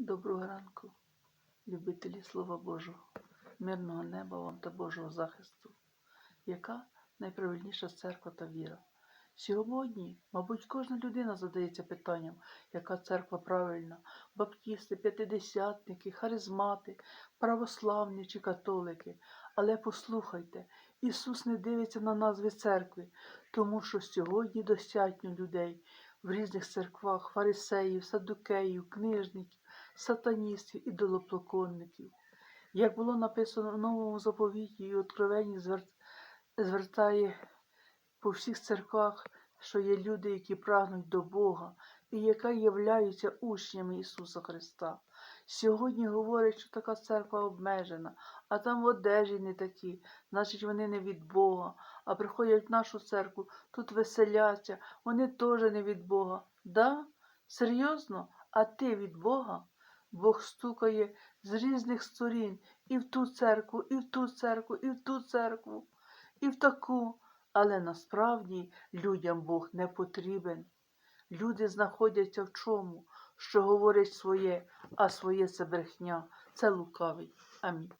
Доброго ранку, любителі Слова Божого, мирного неба вам та Божого захисту. Яка найправильніша церква та віра? Сьогодні, мабуть, кожна людина задається питанням, яка церква правильна, баптісти, п'ятидесятники, харизмати, православні чи католики. Але послухайте, Ісус не дивиться на назви церкви, тому що сьогодні достатньо людей в різних церквах, фарисеїв, садукеїв, книжників, сатаністів, ідолоплоконників. Як було написано в новому заповіті і откровенні звертає по всіх церквах, що є люди, які прагнуть до Бога і які являються учнями Ісуса Христа. Сьогодні говорять, що така церква обмежена, а там в одежі не такі, значить вони не від Бога, а приходять в нашу церкву, тут веселяться, вони теж не від Бога. Да? Серйозно? А ти від Бога? Бог стукає з різних сторін і в ту церкву, і в ту церкву, і в ту церкву, і в таку. Але насправді людям Бог не потрібен. Люди знаходяться в чому, що говорять своє, а своє це брехня, це лукавий. Амінь.